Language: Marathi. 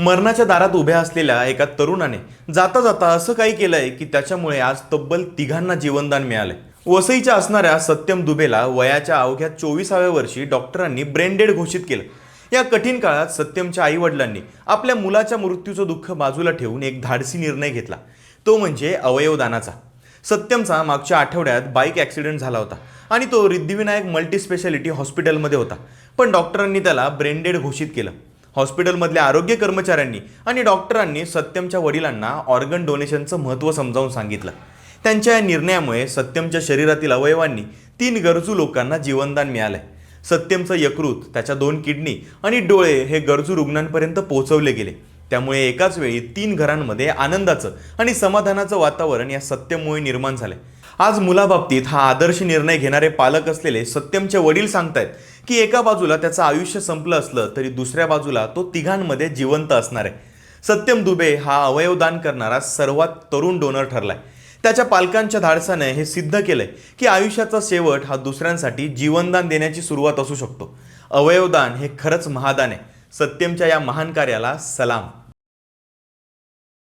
मरणाच्या दारात उभ्या असलेल्या एका तरुणाने जाता जाता असं काही केलंय की त्याच्यामुळे आज तब्बल तिघांना जीवनदान मिळालंय. वसईच्या असणाऱ्या सत्यम दुबेला वयाच्या अवघ्या चोवीसाव्या वर्षी डॉक्टरांनी ब्रेनडेड घोषित केलं. या कठीण काळात सत्यमच्या आई वडिलांनी आपल्या मुलाच्या मृत्यूचं दुःख बाजूला ठेवून एक धाडसी निर्णय घेतला. तो म्हणजे अवयवदानाचा. सत्यमचा मागच्या आठवड्यात बाईक ॲक्सिडेंट झाला होता आणि तो रिद्धिविनायक मल्टीस्पेशालिटी हॉस्पिटलमध्ये होता. पण डॉक्टरांनी त्याला ब्रेनडेड घोषित केलं. हॉस्पिटलमधल्या आरोग्य कर्मचाऱ्यांनी आणि डॉक्टरांनी सत्यमच्या वडिलांना ऑर्गन डोनेशनचं महत्त्व समजावून सांगितलं. त्यांच्या या निर्णयामुळे सत्यमच्या शरीरातील अवयवांनी तीन गरजू लोकांना जीवनदान मिळालंय. सत्यमचं यकृत त्याच्या दोन किडनी आणि डोळे हे गरजू रुग्णांपर्यंत पोहोचवले गेले. त्यामुळे एकाच वेळी तीन घरांमध्ये आनंदाचं आणि समाधानाचं वातावरण या सत्यमुळे निर्माण झालंय. आज मुलाबाबतीत हा आदर्श निर्णय घेणारे पालक असलेले सत्यमचे वडील सांगतायत की एका बाजूला त्याचं आयुष्य संपलं असलं तरी दुसऱ्या बाजूला तो तिघांमध्ये जिवंत असणार आहे. सत्यम दुबे हा अवयवदान करणारा सर्वात तरुण डोनर ठरलाय. त्याच्या पालकांच्या धाडसाने हे सिद्ध केलंय की आयुष्याचा शेवट हा दुसऱ्यांसाठी जीवनदान देण्याची सुरुवात असू शकतो. अवयवदान हे खरंच महादान आहे. सत्यमच्या या महान कार्याला सलाम.